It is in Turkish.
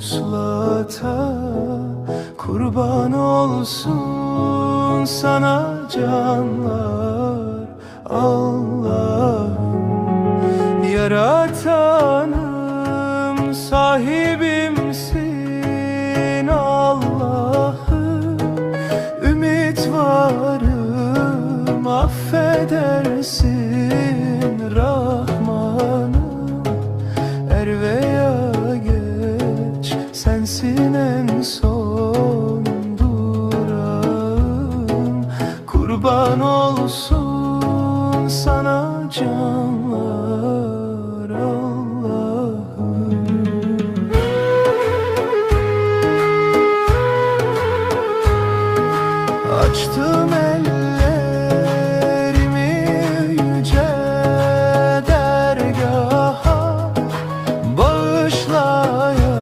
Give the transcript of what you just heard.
vuslata Kurban olsun sana canlar. Allah'ım Yaratanım sahibimsin. Allah'ım Ümit varım affedersin. Rahmanım Er geç Sensin en son durağım. Kurban olsun sana canlar Allah'ım. Açtım elleri